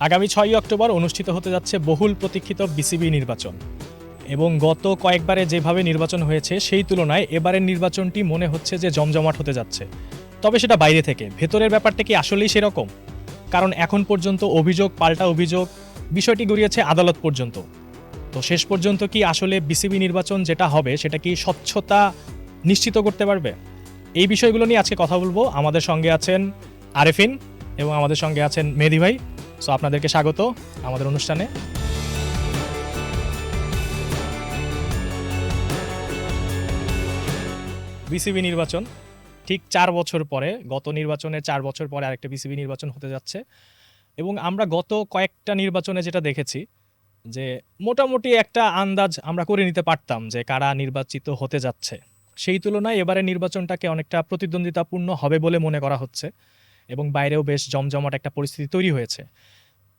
আগামী ছয়ই অক্টোবর অনুষ্ঠিত হতে যাচ্ছে বহুল প্রতীক্ষিত বিসিবি নির্বাচন। এবং গত কয়েকবারে যেভাবে নির্বাচন হয়েছে, সেই তুলনায় এবারের নির্বাচনটি মনে হচ্ছে যে জমজমাট হতে যাচ্ছে। তবে সেটা বাইরে থেকে। ভেতরের ব্যাপারটা কি আসলেই সেরকম? কারণ এখন পর্যন্ত অভিযোগ, পাল্টা অভিযোগ, বিষয়টি গড়িয়েছে আদালত পর্যন্ত। তো শেষ পর্যন্ত কি আসলে বিসিবি নির্বাচন যেটা হবে, সেটা কি স্বচ্ছতা নিশ্চিত করতে পারবে? এই বিষয়গুলো নিয়ে আজকে কথা বলব। আমাদের সঙ্গে আছেন আরেফিন এবং আমাদের সঙ্গে আছেন মেহেদি ভাই। সো আপনাদেরকে স্বাগত আমাদের অনুষ্ঠানে। বিসিবি নির্বাচন, ঠিক চার বছর পরে, গত নির্বাচনে চার বছর পরে আরেকটা বিসিবি নির্বাচন হতে যাচ্ছে। এবং আমরা গত কয়েকটা নির্বাচনে যেটা দেখেছি, যে মোটামুটি একটা আন্দাজ আমরা করে নিতে পারতাম যে কারা নির্বাচিত হতে যাচ্ছে। সেই তুলনায় এবারে নির্বাচনটাকে অনেকটা প্রতিদ্বন্দ্বিতাপূর্ণ হবে বলে মনে করা হচ্ছে। এবং বাইরেও বেশ জমজমাট একটা পরিস্থিতি তৈরি হয়েছে।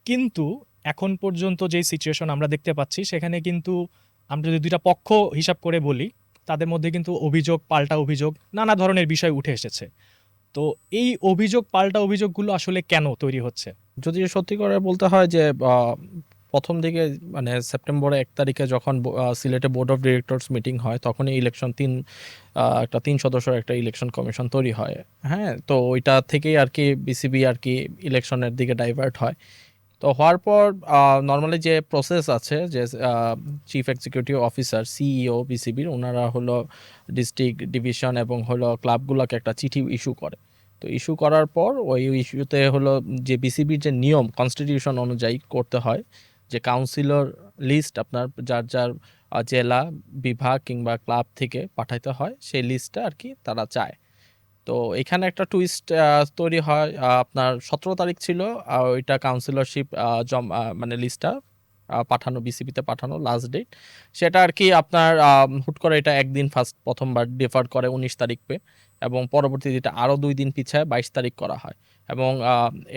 কিন্তু এখন পর্যন্ত যেই সিচুয়েশন আমরা দেখতে পাচ্ছি, সেখানে কিন্তু আমরা যদি দুইটা পক্ষ হিসাব করে বলি, তাদের মধ্যে কিন্তু অভিযোগ, পাল্টা অভিযোগ, নানা ধরনের বিষয় উঠে এসেছে। তো এই অভিযোগ, পাল্টা অভিযোগগুলো আসলে কেন তৈরি হচ্ছে? যদি সত্যি করে বলতে হয় যে প্রথম দিকে মানে সেপ্টেম্বরে এক তারিখে যখন সিলেটে বোর্ড অফ ডিরেক্টরস মিটিং হয়, তখনই ইলেকশন তিন একটা তিন সদস্যের একটা ইলেকশন কমিশন তৈরি হয়। হ্যাঁ তো ওইটা থেকেই আর কি, বিসিবি আর কি ইলেকশনের দিকে ডাইভার্ট হয়। তো হওয়ার পর নর্মালি যে প্রসেস আছে, যে চিফ এক্সিকিউটিভ অফিসার সিইও বিসিবির ওনারা হলো ডিস্ট্রিক্ট ডিভিশন এবং হলো ক্লাবগুলোকে একটা চিঠি ইস্যু করে। তো ইস্যু করার পর ওই ইস্যুতে হলো যে বিসিবির যে নিয়ম কনস্টিটিউশন অনুযায়ী করতে হয়, যে কাউন্সিলর লিস্ট আপনার যার যার জেলা, বিভাগ কিংবা ক্লাব থেকে পাঠাইতে হয়, সেই লিস্টটা আর কি তারা চায়। তো এখানে একটা টুইস্ট তৈরি হয়। আপনার সতেরো তারিখ ছিল ওইটা কাউন্সিলরশিপ জম মানে লিস্টটা পাঠানো বিসিবিতে পাঠানো লাস্ট ডেট সেটা আর কি আপনার হুট করে এটা একদিন ফার্স্ট প্রথমবার ডিফার করে উনিশ তারিখ পে, এবং পরবর্তীতে এটা আরও দুই দিন পিছায় বাইশ তারিখ করা হয়। এবং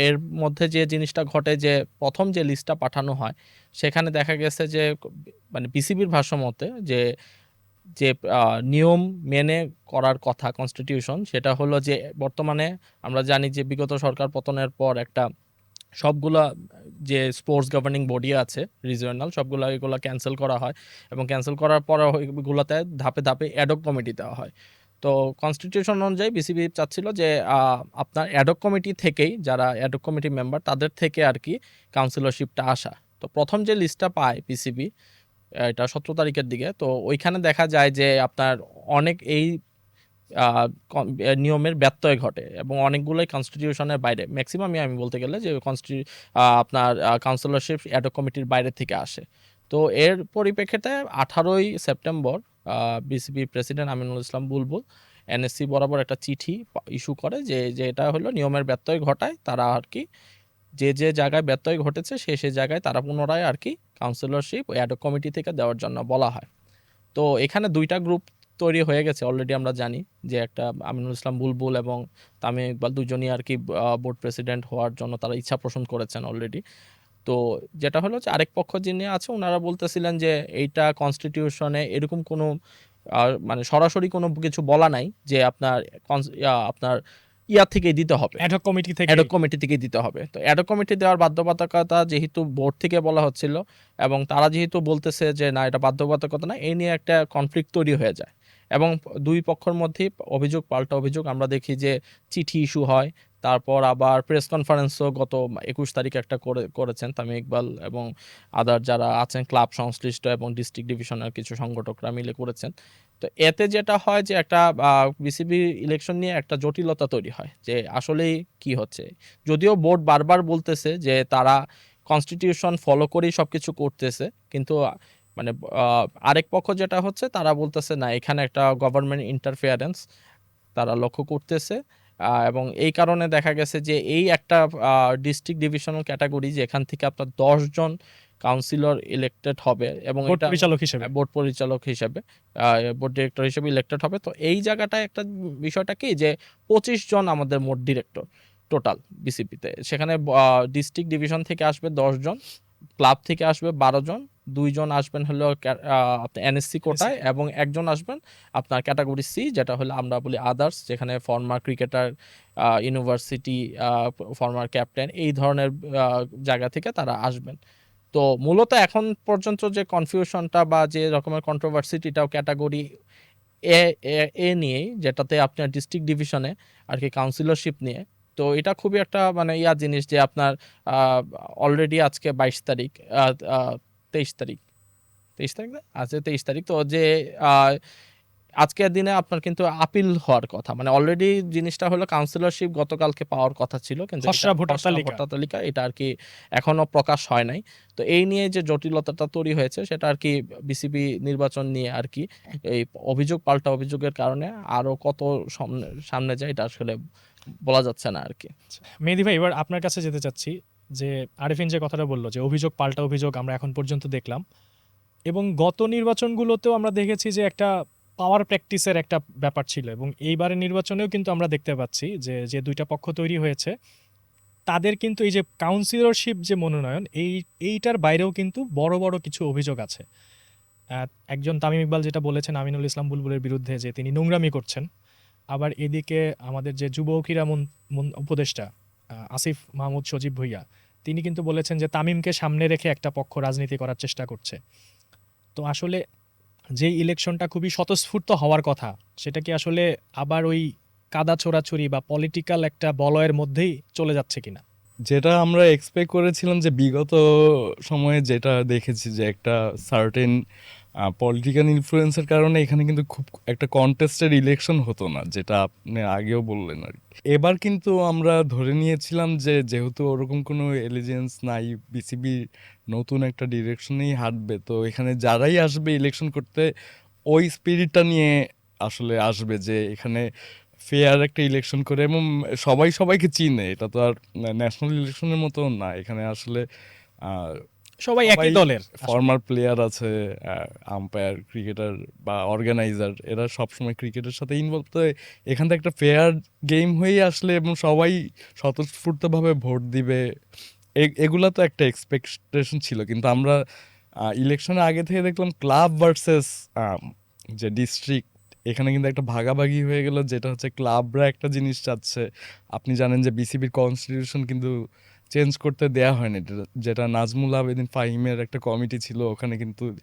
এর মধ্যে যে জিনিসটা ঘটে যে প্রথম যে লিস্টটা পাঠানো হয়, সেখানে দেখা গেছে যে মানে বিসিবির ভাষ্য মতে যে যে নিয়ম মেনে করার কথা কনস্টিটিউশন সেটা হলো যে, বর্তমানে আমরা জানি যে, বিগত সরকার পতনের পর একটা সবগুলা যে স্পোর্টস গভর্নিং বডি আছে রিজিওনাল সবগুলা এগুলো ক্যান্সেল করা হয় এবং ক্যান্সেল করার পর ওইগুলোতে ধাপে ধাপে অ্যাডক কমিটি দেওয়া হয়। তো কনস্টিটিউশন অনুযায়ী বিসিবি চাচ্ছিল যে আপনার অ্যাডক কমিটি থেকেই যারা অ্যাডক কমিটি মেম্বার তাদের থেকে আর কি কাউন্সিলরশিপটা আসা। তো প্রথম যে লিস্টটা পায় বিসিবি এটা সতেরো তারিখের দিকে। তো ওইখানে দেখা যায় যে আপনার অনেক এই নিয়মের ব্যত্যয় ঘটে এবং অনেকগুলোই কনস্টিটিউশনের বাইরে। ম্যাক্সিমামই আমি বলতে গেলে যে কনস্টি আপনার কাউন্সিলরশিপ অ্যাডক কমিটির বাইরে থেকে আসে। তো এর পরিপ্রেক্ষিতে আঠারোই September BCB president Aminul Islam Bulbul NSC বরাবর একটা চিঠি ইস্যু করে যে যে এটা হলো নিয়মের ব্যত্যয় ঘটায় তারা আর কি, যে যে জায়গায় ব্যত্যয় ঘটেছে সে সে জায়গায় তারা পুনরায় আর কি কাউন্সিলরশিপ অ্যাডক কমিটি থেকে দেওয়ার জন্য বলা হয়। তো এখানে দুইটা গ্রুপ তৈরি হয়ে গেছে অলরেডি আমরা জানি যে একটা আমিনুল ইসলাম বুলবুল এবং তামিম ইকবাল দুজনই আর কি বোর্ড প্রেসিডেন্ট হওয়ার জন্য তারা ইচ্ছা পোষণ করেছেন অলরেডি তো যেটা হলো যে আরেক পক্ষ যিনি আছে ওনারা বলতেছিলেন যে এইটা কনস্টিটিউশনে এরকম কোনো মানে সরাসরি কোনো কিছু বলা নাই যে আপনার আপনার ইয়া থেকে দিতে হবে। অ্যাডক কমিটি থেকে অ্যাডক কমিটি থেকে দিতে হবে। তো অ্যাডক কমিটি দেওয়ার বাধ্যবাধকতা যেহেতু বোর্ড থেকে বলা হচ্ছিল এবং তারা যেহেতু বলতেছে যে না এটা বাধ্যবাধকতা না এই নিয়ে একটা কনফ্লিক্ট তৈরি হয়ে যায়। এবং দুই পক্ষের মধ্যে অভিযোগ পাল্টা অভিযোগ আমরা দেখি যে চিঠি ইস্যু হয় তারপর আবার প্রেস কনফারেন্সও গত একুশ তারিখ একটা করে, করেছেন তামিম ইকবাল এবং আদার যারা আছেন ক্লাব সংশ্লিষ্ট এবং ডিস্ট্রিক্ট ডিভিশনের কিছু সংগঠকরা মিলে করেছেন। তো এতে যেটা হয় যে একটা বিসিবি ইলেকশন নিয়ে একটা জটিলতা তৈরি হয় যে আসলেই কি হচ্ছে। যদিও বোর্ড বারবার বলতেছে যে তারা কনস্টিটিউশন ফলো করেই সব কিছু করতেছে, কিন্তু মানে আরেক পক্ষ যেটা হচ্ছে তারা বলতেছে না, এখানে একটা গভর্নমেন্ট ইন্টারফেয়ারেন্স তারা লক্ষ্য করতেছে। এবং এই কারণে দেখা গেছে যে এই একটা ডিস্ট্রিক্ট ডিভিশনাল ক্যাটাগরি যেখান থেকে আপনার দশজন কাউন্সিলর ইলেক্টেড হবে এবং পরিচালক হিসেবে। বোর্ড পরিচালক হিসেবে বোর্ড ডিরেক্টর হিসেবে ইলেক্টেড হবে। তো এই জায়গাটায় একটা বিষয়টা কি যে পঁচিশ জন আমাদের মোট ডিরেক্টর টোটাল বিসিপিতে সেখানে ডিস্ট্রিক্ট ডিভিশন থেকে আসবে দশ জন ক্লাব থেকে আসবে বারো জন দুইজন আসবেন হলো আপনার এনএসসি কোটায় এবং একজন আসবেন আপনার ক্যাটাগরি সি যেটা হলো আমরা বলি আদার্স যেখানে former cricketer university former captain এই ধরনের জায়গা থেকে তারা আসবেন। তো মূলত এখন পর্যন্ত যে কনফিউশনটা বা যে রকমের কন্ট্রোভার্সিটিটাও ক্যাটাগরি এ এ- নিয়েই যেটাতে আপনার ডিস্ট্রিক্ট ডিভিশনে আর কি কাউন্সিলরশিপ নিয়ে তো এটা খুবই একটা মানে ইয়া জিনিস যে আপনার অলরেডি আজকে বাইশ তারিখ তেইশ তারিখ। তেইশ তারিখ না? আজকে তেইশ তারিখ তো যে আজকের দিনে আপনার কিন্তু আপিল হওয়ার কথা। মানে অলরেডি জিনিসটা হলো কাউন্সিলরশিপ গতকালকে পাওয়ার কথা ছিল কিন্তু ভোটার তালিকা। ভোটার তালিকা এটা আর কি এখনও প্রকাশ হয় নাই। তো এই নিয়ে যে জটিলতাটা তৈরি হয়েছে সেটা আর কি বিসিবি নির্বাচন নিয়ে আর কি এই অভিযোগ পাল্টা অভিযোগের কারণে আরও কত সামনে সামনে যায় এটা আসলে বলা যাচ্ছে না আর কি। মেহেদি ভাই এবার আপনার কাছে যেতে চাচ্ছি। যে আরিফিন যে কথাটা বলল যে অভিযোগ পাল্টা অভিযোগ আমরা এখন পর্যন্ত দেখলাম। এবং গত নির্বাচনগুলোতেও আমরা দেখেছি যে একটা পাওয়ার প্র্যাকটিসের একটা ব্যাপার ছিল এবং এইবারের নির্বাচনেও কিন্তু আমরা দেখতে পাচ্ছি যে যে দুইটা পক্ষ তৈরি হয়েছে। তাদের কিন্তু এই যে কাউন্সিলরশিপ যে মনোনয়ন, এই, এইটার বাইরেও কিন্তু বড় বড় কিছু অভিযোগ আছে। একজন তামিম ইকবাল যেটা বলেছেন, আমিনুল ইসলাম বুলবুলের বিরুদ্ধে যে তিনি নোংরামি করছেন। আবার এদিকে আমাদের যে যুব ক্রীড়া উপদেষ্টা আসিফ মাহমুদ সজীব ভুইয়া। তিনি কিন্তু বলেছেন যে তামিমকে সামনে রেখে একটা পক্ষ রাজনীতি করার চেষ্টা করছে। তো আসলে যে ইলেকশনটা খুবই স্বতঃস্ফূর্ত হওয়ার কথা, সেটা কি আসলে আবার ওই কাদা ছোড়াছুরি বা পলিটিক্যাল একটা বলয়ের মধ্যেই চলে যাচ্ছে কিনা? যেটা আমরা এক্সপেক্ট করেছিলাম যে বিগত সময়ে যেটা দেখেছি যে একটা সার্টেন পলিটিক্যাল ইনফ্লুয়েন্সের কারণে এখানে কিন্তু খুব একটা কন্টেস্টেড ইলেকশন হতো না, যেটা আপনি আগেও বললেন আর। এবার কিন্তু আমরা ধরে নিয়েছিলাম যে যেহেতু ওরকম কোনো এলিজেন্স নাই বিসিবি নতুন একটা ডিরেকশনেই হাঁটবে, তো এখানে যারাই আসবে ইলেকশন করতে, ওই স্পিরিটটা নিয়ে আসলে আসবে যে এখানে ফেয়ার একটা ইলেকশন করে, এবং সবাই সবাইকে চিনে, এটা তো আর ন্যাশনাল ইলেকশনের মতো না, এখানে আসলে সবাই একই দলের। ফর্মার প্লেয়ার আছে আম্পায়ার ক্রিকেটার বা অর্গানাইজার এরা সবসময় ক্রিকেটের সাথে ইনভলভ তো এখান থেকে একটা ফেয়ার গেম হয়েই আসলে এবং সবাই স্বতঃস্ফূর্তভাবে ভোট দিবে। এগুলা তো একটা এক্সপেকটেশন ছিল। কিন্তু আমরা ইলেকশনের আগে থেকে দেখলাম ক্লাব ভার্সেস যে ডিস্ট্রিক্ট এখানে কিন্তু একটা ভাগাভাগি হয়ে গেল। যেটা হচ্ছে ক্লাবরা একটা জিনিস চাচ্ছে। আপনি জানেন যে বিসিবির কনস্টিটিউশন কিন্তু চেঞ্জ করতে দেয়া হয়নি। যেটা- নাজমুল আবেদিন ফাহিমের একটা কমিটি ছিল ওখানে কিন্তু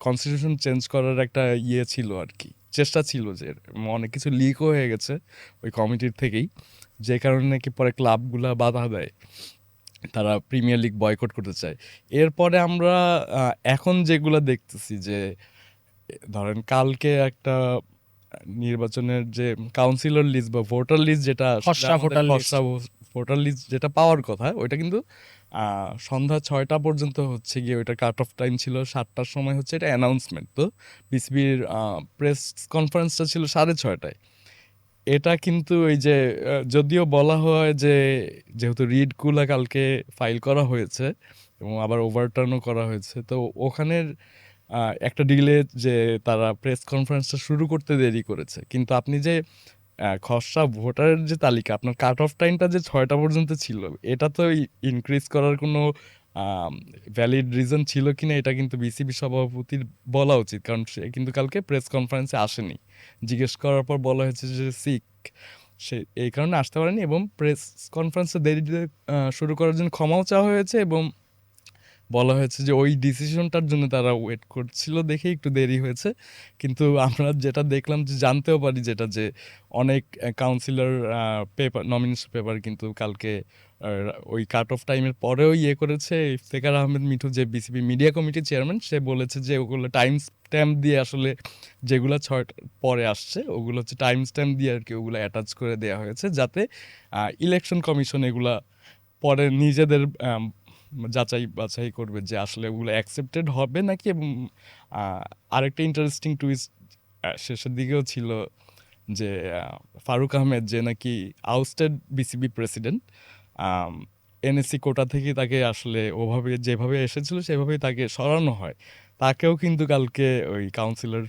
কনস্টিটিউশন চেঞ্জ করার একটা ইয়ে ছিল আর কি চেষ্টা ছিল যে অনেক কিছু লিকও হয়ে গেছে ওই কমিটির থেকেই। যে কারণে নাকি পরে ক্লাবগুলা বাধা দেয় তারা প্রিমিয়ার লিগ বয়কট করতে চায়। এরপরে আমরা এখন যেগুলো দেখতেছি যে ধরেন কালকে একটা নির্বাচনের যে কাউন্সিলর লিস্ট বা ভোটার লিস্ট যেটা খসড়া ভোটার খসড়া লিস্ট যেটা পাওয়ার কথা, ওইটা কিন্তু সন্ধ্যা ছয়টা পর্যন্ত হচ্ছে গিয়ে ওইটা কাট অফ টাইম ছিল, সাতটার সময় হচ্ছে এটা অ্যানাউন্সমেন্ট তো। বিসিবির প্রেস কনফারেন্সটা ছিল সাড়ে ছয়টায়। এটা কিন্তু ওই যে যদিও বলা হয় যে, যেহেতু রিডগুলা কালকে ফাইল করা হয়েছে এবং আবার ওভারটার্নও করা হয়েছে, তো ওখানের একটা ডিলে যে তারা প্রেস কনফারেন্সটা শুরু করতে দেরি করেছে। কিন্তু আপনি যে খসড়া ভোটারের যে তালিকা, আপনার কাট অফ টাইমটা যে ছয়টা পর্যন্ত ছিল, এটা তো ইনক্রিজ করার কোনো ভ্যালিড রিজন ছিল কি না এটা কিন্তু বিসিবি সভাপতির বলা উচিত। কারণ সে কিন্তু কালকে প্রেস কনফারেন্সে আসেনি। জিজ্ঞেস করার পর বলা হয়েছে যে সিক সে এই কারণে আসতে পারেনি এবং প্রেস কনফারেন্সে দেরিতে শুরু করার জন্য ক্ষমাও চাওয়া হয়েছে এবং বলা হয়েছে যে ওই ডিসিশনটার জন্য তারা ওয়েট করছিল দেখে একটু দেরি হয়েছে। কিন্তু আমরা যেটা দেখলাম যে জানতেও পারি যেটা যে অনেক কাউন্সিলর পেপার নমিনেশন পেপার কিন্তু কালকে ওই কাট অফ টাইমের পরেও ইয়ে করেছে। ইফতেখার আহমেদ মিঠু, যে বিসিবি মিডিয়া কমিটির চেয়ারম্যান সে বলেছে যে ওগুলো টাইম স্ট্যাম্প দিয়ে আসলে যেগুলো ছয়টা পরে আসছে, ওগুলো হচ্ছে টাইম স্ট্যাম্প দিয়ে আর কি ওগুলো অ্যাটাচ করে দেওয়া হয়েছে যাতে ইলেকশন কমিশন এগুলা পরে নিজেদের যাচাই বাছাই করবে যে আসলে ওগুলো অ্যাকসেপ্টেড হবে নাকি এবং আরেকটা ইন্টারেস্টিং টুইস্ট শেষের দিকেও ছিল যে ফারুক আহমেদ যে নাকি ousted BCB president NSC quota থেকে তাকে আসলে ওভাবে যেভাবে এসেছিল সেভাবেই তাকে সরানো হয় তাকেও কিন্তু কালকে ওই কাউন্সিলর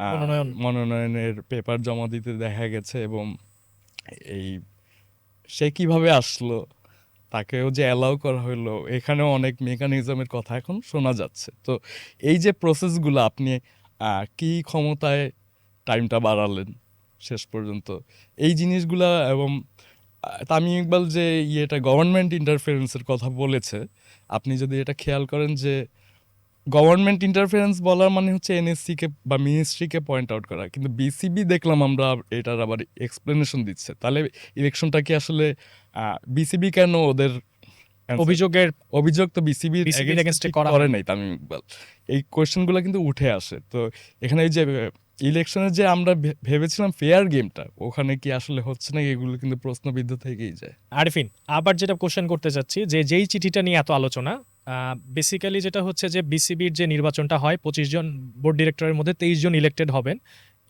মনোনয়ন। মনোনয়নের পেপার জমা দিতে দেখা গেছে এবং এই সে কীভাবে আসলো তাকেও যে অ্যালাউ করা হলো এখানেও অনেক মেকানিজমের কথা এখন শোনা যাচ্ছে। তো এই যে প্রসেসগুলো আপনি কি ক্ষমতায় টাইমটা বাড়ালেন শেষ পর্যন্ত? এই জিনিসগুলা এবং তামিম ইকবাল যে ইয়েটা গভর্নমেন্ট ইন্টারফারেন্সের কথা বলেছে, আপনি যদি এটা খেয়াল করেন যে গভর্নমেন্ট ইন্টারফারেন্স বলার মানে হচ্ছে এনএসসিকে বা মিনিস্ট্রিকে পয়েন্ট আউট করা। কিন্তু বিসিবি দেখলাম আমরা এটার আবার এক্সপ্লেনেশন দিচ্ছে। তাহলে ইলেকশনটা কি আসলে বিসিবি কেন ওদের অভিযোগের অভিযোগ তো বিসিবি করা নাই তামিম ইকবাল। এই কোয়েশ্চেনগুলো কিন্তু উঠে আসে। তো এখানে এই যে ইলেকশনে যে আমরা ভেবেছিলাম ফেয়ার গেমটা ওখানে কি আসলে হচ্ছে না এগুলো কিন্তু প্রশ্নবিদ্ধ থেকেই যায়? আরিফিন আবার যেটা কোশ্চেন করতে চাচ্ছি যে যেই চিঠিটা নিয়ে এত আলোচনা বেসিক্যালি যেটা হচ্ছে যে বিসিবির যে নির্বাচনটা হয়, পঁচিশ জন বোর্ড ডিরেক্টরের মধ্যে তেইশ জন ইলেক্টেড হবেন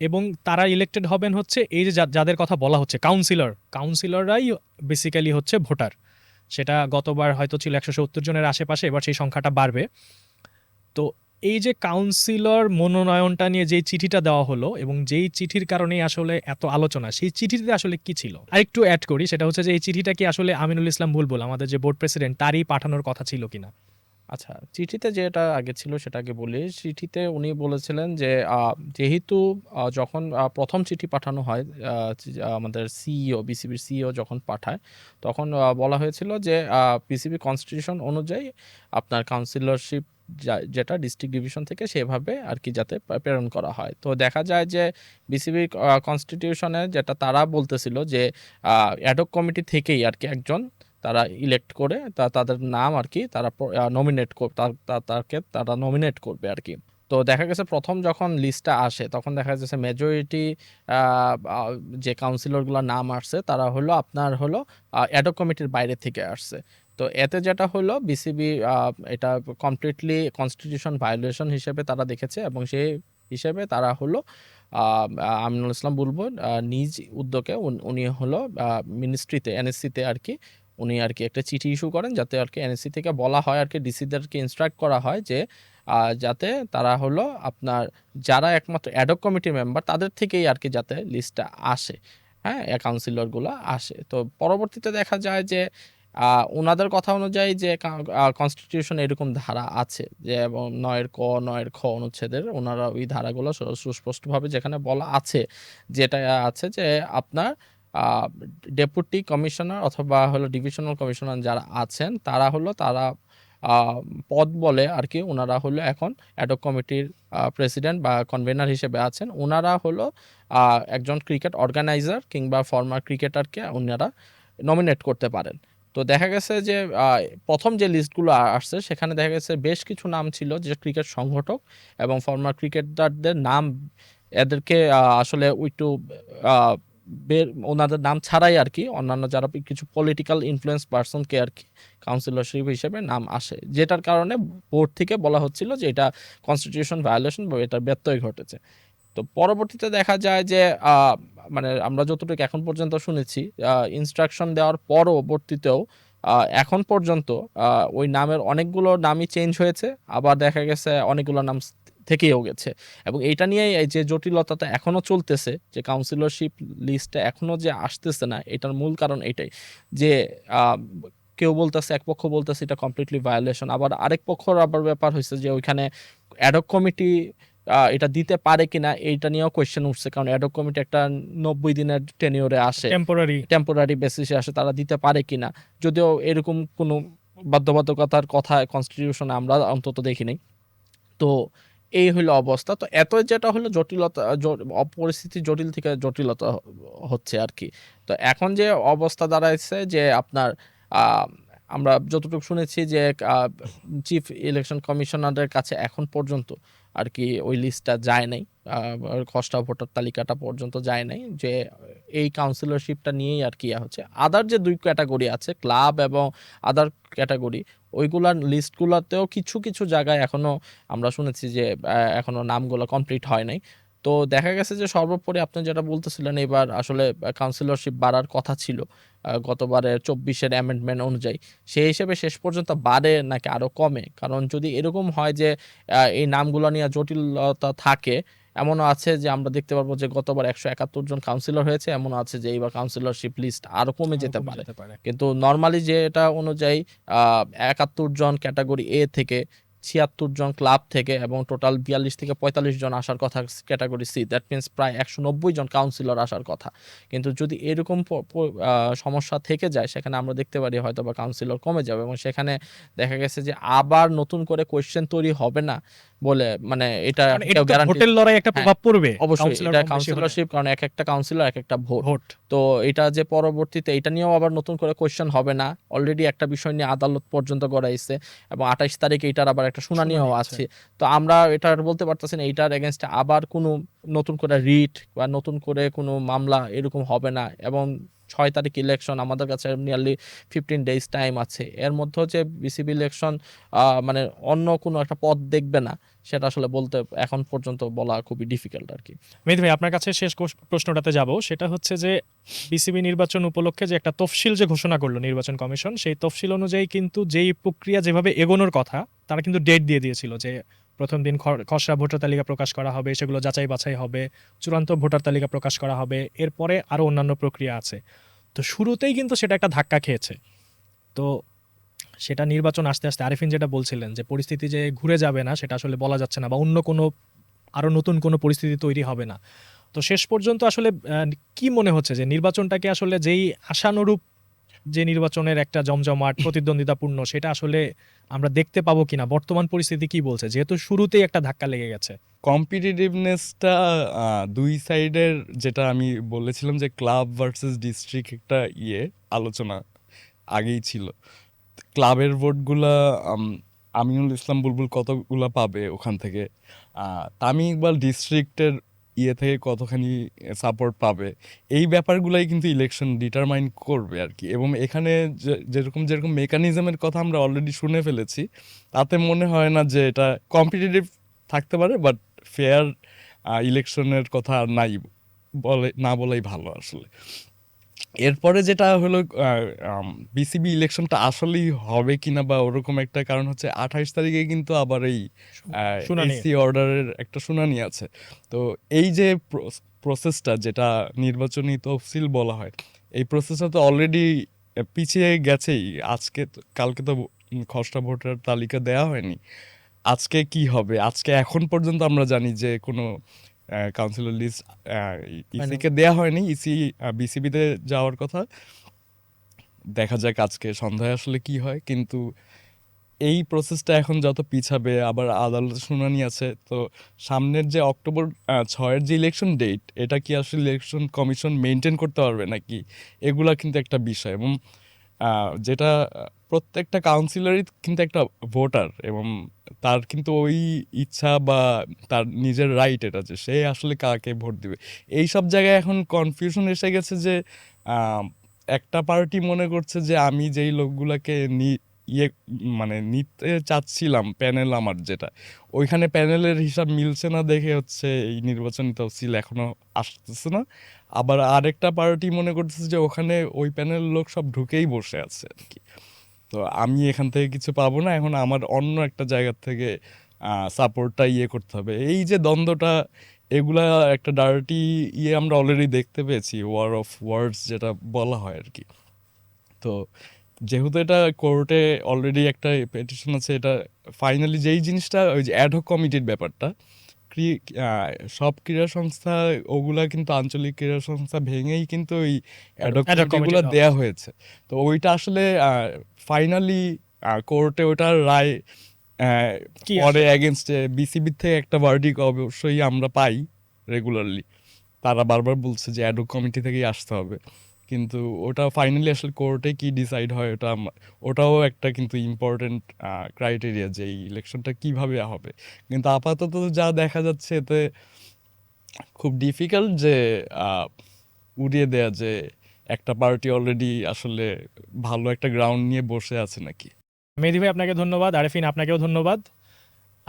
এবং তারা ইলেক্টেড হবেন হচ্ছে এই যে যাদের কথা বলা হচ্ছে কাউন্সিলর কাউন্সিলররাই বেসিক্যালি হচ্ছে ভোটার। সেটা গতবার হয়তো ছিল একশো সত্তর জনের আশেপাশে, এবার সেই সংখ্যাটা বাড়বে। তো এই যে কাউন্সিলর মনোনয়নটা নিয়ে যেই চিঠিটা দেওয়া হলো এবং যেই চিঠির কারণেই আসলে এত আলোচনা, সেই চিঠিতে আসলে কি ছিল? আরেকটু অ্যাড করি, সেটা হচ্ছে যে এই চিঠিটা কি আসলে আমিনুল ইসলাম বুলবুল আমাদের যে বোর্ড প্রেসিডেন্ট তারই পাঠানোর কথা ছিল কিনা? আচ্ছা চিঠিতে যেটা আগে ছিল সেটাকে বলি। চিঠিতে উনি বলেছিলেন যে যেহেতু যখন প্রথম চিঠি পাঠানো হয় আমাদের সিইও বিসিবির সিইও যখন পাঠায়, তখন বলা হয়েছিল যে বিসিবি কনস্টিটিউশন অনুযায়ী আপনার কাউন্সিলরশিপ যেটা ডিস্ট্রিক্ট ডিভিশন থেকে সেভাবে আর কি যাতে প্রেরণ করা হয়। তো দেখা যায় যে বিসিবি কনস্টিটিউশনে যেটা তারা বলতেছিল যে অ্যাডক কমিটি থেকেই আর কি একজন তারা ইলেক্ট করে তা, তাদের নাম আর কি তারা নমিনেট তাকে তারা নমিনেট করবে আর কি। তো দেখা গেছে প্রথম যখন লিস্টটা আসে তখন দেখা যাচ্ছে মেজরিটি যে কাউন্সিলরগুলোর নাম আসছে তারা হলো আপনার হলো অ্যাডক কমিটির বাইরে থেকে আসছে। তো এতে যেটা হলো বিসিবি এটা কমপ্লিটলি কনস্টিটিউশন ভায়োলেশন হিসেবে তারা দেখেছে এবং সেই হিসেবে তারা হলো আমিনুল ইসলাম বুলবুল আহ, নিজ উদ্যোগে উনি হলো মিনিস্ট্রিতে এনএসসিতে আর কি উনি আর কি একটা চিঠি ইস্যু করেন যাতে আর কি এনএসসি থেকে বলা হয় আর কি ডিসিদেরকে ইনস্ট্রাক্ট করা হয় যে যাতে তারা হলো আপনার যারা একমাত্র অ্যাডক কমিটি মেম্বার তাদের থেকেই আর কি যাতে লিস্টটা আসে হ্যাঁ কাউন্সিলরগুলো আসে। তো পরবর্তীতে দেখা যায় যে ওনাদের কথা অনুযায়ী যে কনস্টিটিউশন এরকম ধারা আছে, যে এবং নয়ের ক, নয়ের খ অনুচ্ছেদের ওনারা ওই ধারাগুলো সুস্পষ্টভাবে যেখানে বলা আছে, যেটা আছে যে আপনার ডেপুটি কমিশনার অথবা হলো ডিভিশনাল কমিশনার যারা আছেন, তারা হলো তারা পদ বলে আর কি ওনারা হলো এখন অ্যাডক কমিটির প্রেসিডেন্ট বা কনভেনার হিসেবে আছেন। ওনারা হলো একজন ক্রিকেট অর্গানাইজার কিংবা ফর্মার ক্রিকেটারকে ওনারা নমিনেট করতে পারেন। তো দেখা গেছে যে প্রথম যে লিস্টগুলো আসছে, সেখানে দেখা গেছে বেশ কিছু নাম ছিল যে ক্রিকেট সংগঠক এবং ফর্মার ক্রিকেটারদের নাম এদেরকে আসলে একটু বের, ওনাদের নাম ছাড়াই আর কি, অন্যান্য যারা কিছু পলিটিক্যাল ইনফ্লুয়েন্স পার্সনকে আর কি কাউন্সিলরশিপ হিসেবে নাম আসে। যেটার কারণে বোর্ড থেকে বলা হচ্ছিল যে এটা কনস্টিটিউশন ভায়োলেশন বা এটার ব্যত্যয় ঘটেছে। তো পরবর্তীতে দেখা যায় যে মানে আমরা যতটুকু এখন পর্যন্ত শুনেছি ইনস্ট্রাকশন দেওয়ার পরবর্তীতেও এখন পর্যন্ত ওই নামের অনেকগুলো নামই চেঞ্জ হয়েছে, আবার দেখা গেছে অনেকগুলো নাম থেকেও গেছে। এবং এটা নিয়ে এই যে জটিলতাটা এখনও চলতেছে, যে কাউন্সিলরশিপ লিস্টটা এখনও যে আসতেছে না, এটার মূল কারণ এটাই, যে কেউ বলতেছে, এক পক্ষ বলতেছে এটা কমপ্লিটলি ভায়োলেশন আবার আরেক পক্ষর আবার ব্যাপার হয়েছে যে ওইখানে অ্যাডক কমিটি এটা দিতে পারে কিনা এইটা নিয়েও কোয়েশ্চেন উঠছে কারণ অ্যাডক কমিটি একটা নব্বই দিনের টেনিওরে আসে। টেম্পোরারি টেম্পোরারি বেসিসে আসে তারা দিতে পারে কিনা? যদিও এরকম কোনো বাধ্যবাধকতার কথা কনস্টিটিউশনে আমরা অন্তত দেখি দেখিনি তো এই হলো অবস্থা। তো এত যেটা হলো জটিলতা পরিস্থিতি জটিল থেকে জটিলতা হচ্ছে আর কি। তো এখন যে অবস্থা দাঁড়াইছে যে আপনার আমরা যতটুকু শুনেছি যে চিফ ইলেকশন কমিশনারের কাছে এখন পর্যন্ত আর কি ওই লিস্টটা যায় নাই খসড়া ভোটার তালিকাটা পর্যন্ত যায় নাই যে এই কাউন্সিলরশিপটা নিয়েই আর কি হচ্ছে। আদার যে দুই ক্যাটাগরি আছে ক্লাব এবং আদার ক্যাটাগরি ওইগুলার লিস্টগুলোতেও কিছু কিছু জায়গায় এখনও আমরা শুনেছি যে আহ, এখনও নামগুলো কমপ্লিট হয় নাই। তো দেখা গেছে যে সর্বোপরি আপনি যেটা বলতেছিলেন এবার আসলে কাউন্সিলরশিপ বাড়ার কথা ছিল। গতবারের চব্বিশের অ্যামেন্ডমেন্ট অনুযায়ী। সেই হিসেবে শেষ পর্যন্ত বাড়ে নাকি আরও কমে? কারণ যদি এরকম হয় যে এই নামগুলো নিয়ে জটিলতা থাকে এমনও আছে যে আমরা দেখতে পারব যে গতবার একশো একাত্তর জন কাউন্সিলর হয়েছে এমনও আছে যে এইবার কাউন্সিলরশিপ লিস্ট আরও কমে যেতে পারে। কিন্তু নর্মালি যেটা অনুযায়ী একাত্তর জন ক্যাটাগরি এ থেকে ছিয়াত্তর জন ক্লাব থেকে এবং টোটাল বিয়াল্লিশ থেকে পঁয়তাল্লিশ জন আসার কথা ক্যাটাগরি সি দ্যাট মিনস প্রায় একশো নব্বই জন কাউন্সিলর আসার কথা। কিন্তু যদি এরকম সমস্যা থেকে যায় সেখানে আমরা দেখতে পারি হয়তো বা কাউন্সিলর কমে যাবে এবং সেখানে দেখা গেছে যে আবার নতুন করে কোয়েশ্চেন তৈরি হবে না বলে মানে এটা ভোটের লড়াই একটা হ্যাঁ, প্রভাব পড়বে। অবশ্যই এটা। কাউন্সিলরশিপ কারণ এক একটা কাউন্সিলর এক একটা ভোট। ভোট। তো এটা যে পরবর্তীতে এটা নিয়েও আবার নতুন করে কোয়েশ্চেন হবে না। অলরেডি একটা বিষয় নিয়ে আদালত পর্যন্ত গড়াইছে এবং আঠাইশ তারিখে এটার আবার একটা শুনানিও শুনানি আছে। আছে তো আমরা এটা বলতে পারতেছি না এইটার এগেনস্টে আবার কোনো নতুন করে রিট বা নতুন করে কোনো মামলা এরকম হবে না এবং ছয় তারিখ ইলেকশন আমাদের কাছে নিয়ারলি ফিফটিন ডেজ টাইম আছে। এর মধ্যেও যে বিসিবি ইলেকশন মানে অন্য কোনো একটা পথ দেখবে না, সেটা আসলে বলতে এখন পর্যন্ত বলা খুবই ডিফিকাল্ট আর কি। মেহেদি ভাই, আপনার কাছে শেষ প্রশ্নটাতে যাব। সেটা হচ্ছে যে বিসিবি নির্বাচন উপলক্ষে যে একটা তফসিল যে ঘোষণা করল নির্বাচন কমিশন, সেই তফসিল অনুযায়ী কিন্তু যেই প্রক্রিয়া যেভাবে এগোনোর কথা, তারা কিন্তু ডেট দিয়ে দিয়েছিল যে প্রথম দিন খসড়া ভোটার তালিকা প্রকাশ করা হবে, সেগুলো যাচাই বাছাই হবে, চূড়ান্ত ভোটার তালিকা প্রকাশ করা হবে, এরপরে আরও অন্যান্য প্রক্রিয়া আছে। তো শুরুতেই কিন্তু সেটা একটা ধাক্কা খেয়েছে। তো সেটা নির্বাচন আস্তে আস্তে আরিফিন যেটা বলছিলেন যে পরিস্থিতি যে ঘুরে যাবে না, সেটা আসলে বলা যাচ্ছে না বা অন্য কোনো, আরও নতুন কোনো পরিস্থিতি তৈরি হবে না। তো শেষ পর্যন্ত আসলে কি মনে হচ্ছে যে নির্বাচনটাকে আসলে যেই আশানুরূপ যে নির্বাচনের একটা জমজমাট প্রতিদ্বন্দ্বিতাপূর্ণ সেটা আসলে আমরা দেখতে পাবো কিনা বর্তমান পরিস্থিতি কি বলছে? যেহেতু শুরুতেই একটা ধাক্কা লেগে গেছে। কম্পিটিটিভনেসটা দুই সাইডের যেটা আমি বলেছিলাম যে ক্লাব ভার্সেস ডিস্ট্রিক্ট একটা ইয়ে আলোচনা আগেই ছিল। ক্লাবের ভোটগুলা আমিনুল ইসলাম বুলবুল কতগুলা পাবে ওখান থেকে? আহ, তামিম ইকবাল ডিস্ট্রিক্টের ইয়ে থেকে কতখানি সাপোর্ট পাবে, এই ব্যাপারগুলাই কিন্তু ইলেকশন ডিটারমাইন করবে আর কি এবং এখানে যে- যেরকম যেরকম মেকানিজমের কথা আমরা অলরেডি শুনে ফেলেছি, তাতে মনে হয় না যে এটা কম্পিটিটিভ থাকতে পারে বাট ফেয়ার ইলেকশনের কথা নাই বলে, না বলাই ভালো আসলে। এরপরে যেটা হলো বিসিবি ইলেকশনটা আসলেই হবে কিনা বা ওরকম একটা কারণ হচ্ছে আঠাইশ তারিখে কিন্তু আবার এই। এসি অর্ডারের একটা শুনানি আছে। তো এই যে প্রসেসটা যেটা নির্বাচনী তফসিল বলা হয় এই প্রসেসটা তো অলরেডি পিছিয়ে গেছেই। আজকে কালকে তো খসড়া ভোটার তালিকা দেওয়া হয়নি। আজকে কি হবে? আজকে এখন পর্যন্ত আমরা জানি যে কোনো কাউন্সিলর লিস্ট ইসিকে দেওয়া হয়নি ইসি বিসিবিতে যাওয়ার কথা। দেখা যাক আজকে সন্ধ্যায় আসলে কি হয় কিন্তু এই প্রসেসটা এখন যত পিছাবে আবার আদালত শুনানি আছে তো সামনের যে অক্টোবর ছয়ের যে ইলেকশন ডেট এটা কি আসলে ইলেকশন কমিশন মেনটেন করতে পারবে নাকি? এগুলা কিন্তু একটা বিষয় এবং যেটা প্রত্যেকটা কাউন্সিলরই কিন্তু একটা ভোটার এবং তার কিন্তু ওই ইচ্ছা বা তার নিজের রাইট এটা যে সে আসলে কাকে ভোট দিবে। এই সব জায়গায় এখন কনফিউশন এসে গেছে যে একটা পার্টি মনে করছে যে আমি যেই লোকগুলোকে নি ইয়ে মানে নিতে চাচ্ছিলাম প্যানেল আমার যেটা, ওইখানে প্যানেলের হিসাব মিলছে না দেখে হচ্ছে এই নির্বাচনী তফসিল এখনও আসতেছে না। আবার আরেকটা পার্টি মনে করতেছে যে ওখানে ওই প্যানেলের লোক সব ঢুকেই বসে আছে আর কি। তো আমি এখান থেকে কিছু পাবো না এখন আমার অন্য একটা জায়গার থেকে সাপোর্টটা ইয়ে করতে হবে। এই যে দ্বন্দ্বটা এগুলা একটা ডার্টি ইয়ে আমরা অলরেডি দেখতে পেয়েছি ওয়ার অফ ওয়ার্ডস যেটা বলা হয় আর কি তো যেহেতু এটা কোর্টে অলরেডি একটা পেটিশন আছে এটা ফাইনালি যেই জিনিসটা ওই যে অ্যাডহক কমিটির ব্যাপারটা সব ক্রীড়া সংস্থা ওগুলা কিন্তু আঞ্চলিক ক্রীড়া সংস্থা ভেঙেই কিন্তু ওই অ্যাডহক কমিটিগুলো দেয়া হয়েছে। তো ওইটা আসলে ফাইনালি কোর্টে ওটার রায় পরে এগেনস্টে বিসিবি থেকে একটা ভার্ডিক অবশ্যই আমরা পাই রেগুলারলি তারা বারবার বলছে যে অ্যাডহক কমিটি থেকেই আসতে হবে। কিন্তু ওটা ফাইনালি আসলে কোর্টে কি ডিসাইড হয় ওটা ওটাও একটা কিন্তু ইম্পর্টেন্ট ক্রাইটেরিয়া যে এই ইলেকশনটা কীভাবে হবে। কিন্তু আপাতত যা দেখা যাচ্ছে এতে খুব ডিফিকাল্ট যে উড়িয়ে দেয়া যে একটা পার্টি অলরেডি আসলে ভালো একটা গ্রাউন্ড নিয়ে বসে আছে নাকি? মেহেদি ভাই, আপনাকে ধন্যবাদ। আরেফিন, আপনাকেও ধন্যবাদ।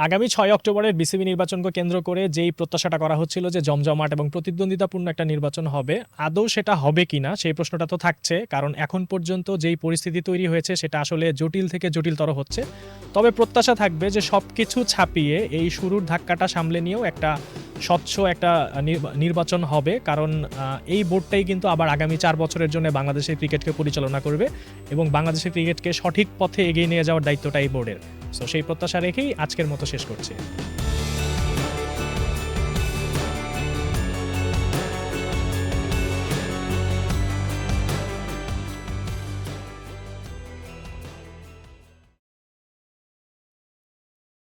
আগামী ছয় অক্টোবরের বিসিবি নির্বাচনকে কেন্দ্র করে যেই প্রত্যাশাটা করা হচ্ছিল যে জমজমাট এবং প্রতিদ্বন্দ্বিতাপূর্ণ একটা নির্বাচন হবে, আদৌ সেটা হবে কিনা সেই প্রশ্নটা তো থাকছে, কারণ এখন পর্যন্ত যেই পরিস্থিতি তৈরি হয়েছে সেটা আসলে জটিল থেকে জটিলতর হচ্ছে। তবে প্রত্যাশা থাকবে যে সব কিছু ছাপিয়ে এই শুরুর ধাক্কাটা সামলে নিয়েও একটা স্বচ্ছ একটা নির্বা- নির্বাচন হবে, কারণ এই বোর্ডটাই কিন্তু আবার আগামী চার বছরের জন্য বাংলাদেশের ক্রিকেটকে পরিচালনা করবে এবং বাংলাদেশের ক্রিকেটকে সঠিক পথে এগিয়ে নিয়ে যাওয়ার দায়িত্বটা এই বোর্ডের। সো সেই প্রত্যাশা রেখেই আজকের মতো শেষ করছি।